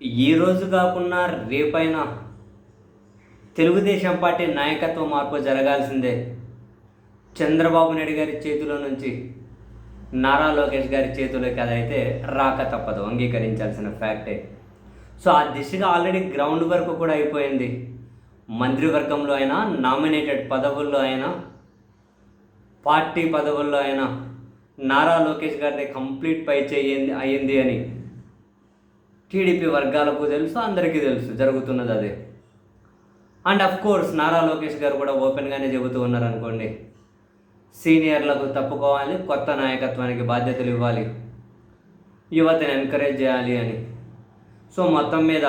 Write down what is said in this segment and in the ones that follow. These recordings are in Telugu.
ఈ రోజు కాకుండా రేపైనా తెలుగుదేశం పార్టీ నాయకత్వ మార్పు జరగాల్సిందే. చంద్రబాబు నాయుడు గారి చేతిలో నుంచి నారా లోకేష్ గారి చేతిలోకి అదైతే రాక తప్పదు అంగీకరించాల్సిన ఫ్యాక్టే. సో ఆ దిశగా ఆల్రెడీ గ్రౌండ్ వర్క్ కూడా అయిపోయింది. మంత్రివర్గంలో అయినా నామినేటెడ్ పదవుల్లో అయినా పార్టీ పదవుల్లో అయినా నారా లోకేష్ గారిని కంప్లీట్ పై చేయింది అయ్యింది అని టీడీపీ వర్గాలకు తెలుసు అందరికీ తెలుసు జరుగుతున్నది అదే. And of course Nara Lokesh గారు కూడా ఓపెన్గానే చెబుతూ ఉన్నారు అనుకోండి సీనియర్లకు తప్పుకోవాలి కొత్త నాయకత్వానికి బాధ్యతలు ఇవ్వాలి యువతని ఎంకరేజ్ చేయాలి అని. సో మొత్తం మీద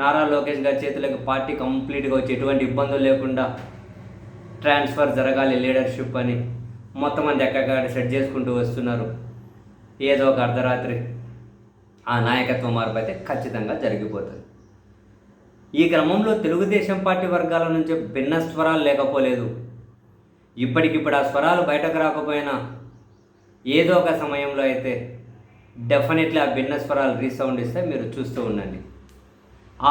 నారా లోకేష్ గారి చేతులకు పార్టీ కంప్లీట్గా వచ్చి ఎటువంటి ఇబ్బందులు లేకుండా ట్రాన్స్ఫర్ జరగాలి లీడర్షిప్ అని మొత్తం మంది ఎక్కగా సెట్ చేసుకుంటూ వస్తున్నారు. ఏదో ఒక అర్ధరాత్రి. ఆ నాయకత్వ మార్పు అయితే ఖచ్చితంగా జరిగిపోతుంది. ఈ క్రమంలో తెలుగుదేశం పార్టీ వర్గాల నుంచి భిన్న స్వరాలు లేకపోలేదు. ఇప్పటికిప్పుడు ఆ స్వరాలు బయటకు రాకపోయినా ఏదో ఒక సమయంలో అయితే డెఫినెట్లీ ఆ భిన్న స్వరాలు రీసౌండ్ ఇస్తే మీరు చూస్తూ ఉండండి.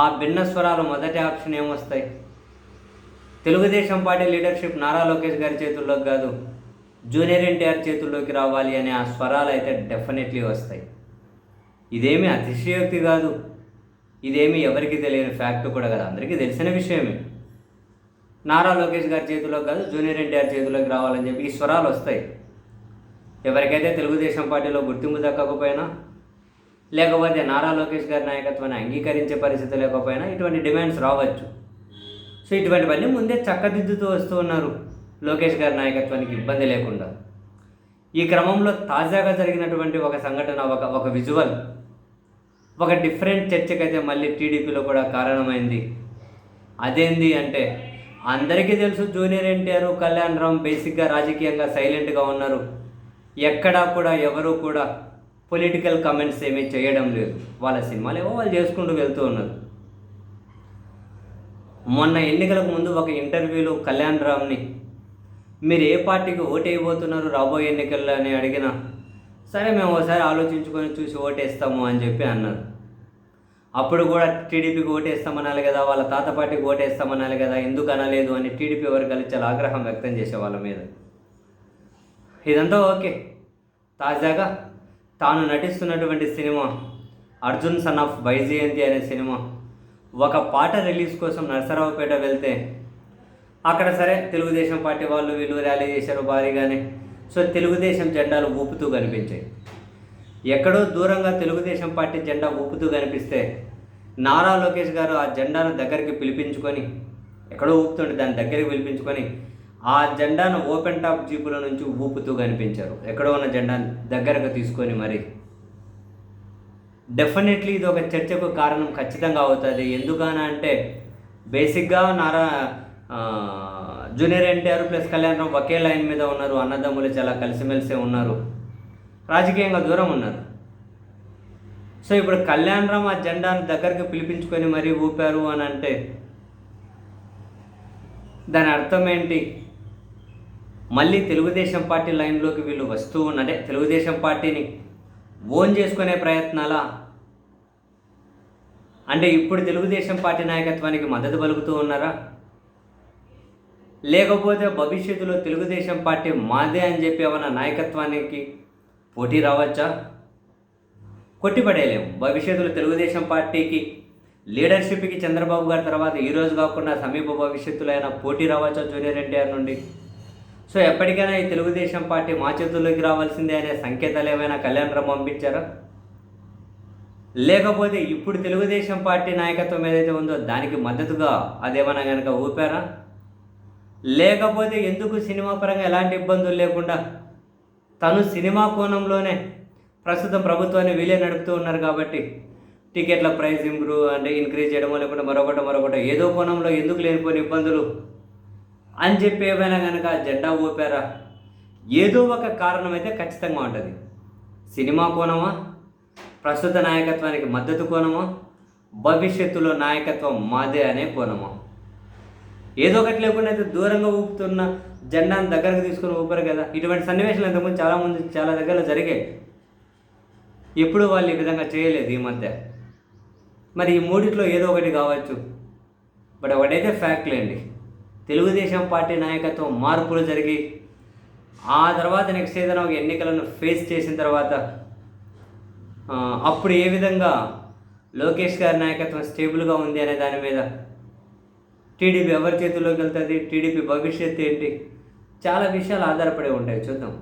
ఆ భిన్న స్వరాలు మొదటి ఆప్షన్ ఏమొస్తాయి? తెలుగుదేశం పార్టీ లీడర్షిప్ నారా లోకేష్ గారి చేతుల్లోకి కాదు జూనియర్ ఎన్టీఆర్ చేతుల్లోకి రావాలి అనే ఆ స్వరాలు అయితే డెఫినెట్లీ వస్తాయి. ఇదేమి అతిశయోక్తి కాదు. ఇదేమి ఎవరికి తెలియని ఫ్యాక్ట్ కూడా కాదు. అందరికీ తెలిసిన విషయమే. నారా లోకేష్ గారి చేతిలోకి కాదు జూనియర్ ఎన్టీఆర్ చేతిలోకి రావాలని చెప్పి ఈ స్వరాలు వస్తాయి. ఎవరికైతే తెలుగుదేశం పార్టీలో గుర్తింపు దక్కకపోయినా లేకపోతే నారా లోకేష్ గారి నాయకత్వాన్ని అంగీకరించే పరిస్థితి లేకపోయినా ఇటువంటి డిమాండ్స్ రావచ్చు. సో ఇటువంటివన్నీ ముందే చక్కదిద్దుతూ వస్తూ ఉన్నారు. లోకేష్ గారి నాయకత్వానికి ఇబ్బంది లేకుండా. ఈ క్రమంలో తాజాగా జరిగినటువంటి ఒక సంఘటన ఒక ఒక విజువల్ ఒక డిఫరెంట్ చర్చకైతే మళ్ళీ టీడీపీలో కూడా కారణమైంది. అదేంది అంటే అందరికీ తెలుసు జూనియర్ ఎన్టీఆర్ కళ్యాణ్ రామ్ బేసిక్గా రాజకీయంగా సైలెంట్గా ఉన్నారు. ఎక్కడా కూడా ఎవరు కూడా పొలిటికల్ కమెంట్స్ ఏమీ చేయడం లేదు. వాళ్ళ సినిమాలు ఏవో వాళ్ళు చేసుకుంటూ వెళ్తూ ఉన్నారు. మొన్న ఎన్నికలకు ముందు ఒక ఇంటర్వ్యూలో కళ్యాణ్ రామ్ని మీరు ఏ పార్టీకి ఓటు వేయబోతున్నారు రాబోయే ఎన్నికల్లో అని అడిగిన సరే మేము ఒకసారి ఆలోచించుకొని చూసి ఓటేస్తాము అని చెప్పి అన్నారు. అప్పుడు కూడా టీడీపీకి ఓటేస్తామనాలి కదా వాళ్ళ తాత పార్టీకి ఓటేస్తామనాలి కదా ఎందుకు అనలేదు అని టీడీపీ వర్గాలు చాలా ఆగ్రహం వ్యక్తం చేసే వాళ్ళ మీద. ఇదంతా ఓకే. తాజాగా తాను నటిస్తున్నటువంటి cinema Arjun son of Vyjayanthi అనే సినిమా ఒక పాట రిలీజ్ కోసం నరసరావుపేట వెళ్తే అక్కడ సరే తెలుగుదేశం పార్టీ వాళ్ళు వీళ్ళు ర్యాలీ చేశారు భారీగానే. సో తెలుగుదేశం జెండాలు ఊపుతూ కనిపించాయి. ఎక్కడో దూరంగా తెలుగుదేశం పార్టీ జెండా ఊపుతూ కనిపిస్తే నారా లోకేష్ గారు ఆ జెండాను దగ్గరికి పిలిపించుకొని ఎక్కడో ఊపుతుంటే దాని దగ్గరికి పిలిపించుకొని ఆ జెండాను ఓపెన్ టాప్ జీపుల నుంచి ఊపుతూ కనిపించారు. ఎక్కడో ఉన్న జెండాను దగ్గరకు తీసుకొని మరి. డెఫినెట్లీ ఇది ఒక చర్చకు కారణం ఖచ్చితంగా అవుతుంది. ఎందుకన అంటే బేసిక్గా Nara junior NTR plus Kalyan ఒకే లైన్ మీద ఉన్నారు. అన్నదమ్ములు చాలా కలిసిమెలిసే ఉన్నారు. రాజకీయంగా దూరం ఉన్నారు. సో ఇప్పుడు కళ్యాణ్ రామ్ ఆ జెండాను దగ్గరికి పిలిపించుకొని మరీ ఊపారు అని అంటే దాని అర్థం ఏంటి? మళ్ళీ తెలుగుదేశం పార్టీ లైన్లోకి వీళ్ళు వస్తూ ఉన్నదే. తెలుగుదేశం పార్టీని ఓన్ చేసుకునే ప్రయత్నాలా? అంటే ఇప్పుడు తెలుగుదేశం పార్టీ నాయకత్వానికి మద్దతు పలుకుతూ ఉన్నారా? లేకపోతే భవిష్యత్తులో తెలుగుదేశం పార్టీ మాదే అని చెప్పి ఏమన్నా నాయకత్వానికి పోటీ రావచ్చా? కొట్టిపడేయలేము భవిష్యత్తులో తెలుగుదేశం పార్టీకి లీడర్షిప్కి చంద్రబాబు గారి తర్వాత ఈరోజు కాకుండా సమీప భవిష్యత్తులో అయినా పోటీ రావచ్చా జూనియర్ ఎన్టీఆర్ నుండి? సో ఎప్పటికైనా ఈ తెలుగుదేశం పార్టీ మా చేతుల్లోకి రావాల్సిందే అనే సంకేతాలు ఏమైనా కళ్యాణ్ రామ్ పంపించారా? లేకపోతే ఇప్పుడు తెలుగుదేశం పార్టీ నాయకత్వం ఏదైతే ఉందో దానికి మద్దతుగా అదేమైనా కనుక ఊపారా? లేకపోతే ఎందుకు సినిమా పరంగా ఎలాంటి ఇబ్బందులు లేకుండా తను సినిమా కోణంలోనే ప్రస్తుతం ప్రభుత్వాన్ని వీలే నడుపుతూ ఉన్నారు కాబట్టి టికెట్ల ప్రైస్ ఇంప్రూవ్ అంటే ఇంక్రీజ్ చేయడమో లేకుంటే మరొకటి మరొకటి ఏదో కోణంలో ఎందుకు లేనిపోయిన ఇబ్బందులు అని చెప్పి ఏమైనా కనుక జెండా ఊపారా? ఏదో ఒక కారణం అయితే ఖచ్చితంగా ఉంటుంది. సినిమా కోణమా? ప్రస్తుత నాయకత్వానికి మద్దతు కోణమా? భవిష్యత్తులో నాయకత్వం మాదే అనే కోణమా? ఏదో ఒకటి లేకుండా అయితే దూరంగా ఊపుతున్న జెండాను దగ్గరకు తీసుకుని ఊపరు కదా. ఇటువంటి సన్నివేశాలు ఇంతకుముందు చాలామంది చాలా దగ్గరలో జరిగాయి. ఎప్పుడు వాళ్ళు ఈ విధంగా చేయలేదు ఈ మధ్య. మరి ఈ మూడిట్లో ఏదో ఒకటి కావచ్చు. బట్ ఒకటైతే ఫ్యాక్ట్లేండి తెలుగుదేశం పార్టీ నాయకత్వం మార్పులు జరిగి ఆ తర్వాత నెక్స్ట్ ఏదైనా ఒక ఎన్నికలను ఫేస్ చేసిన తర్వాత అప్పుడు ఏ విధంగా లోకేష్ గారి నాయకత్వం స్టేబుల్గా ఉంది అనే దాని మీద టీడీపీ ఎవరి చేతుల్లోకి వెళ్తుంది? టీడీపీ భవిష్యత్తు ఏంటి? చాలా విషయాలు ఆధారపడి ఉంటాయి. చూద్దాం.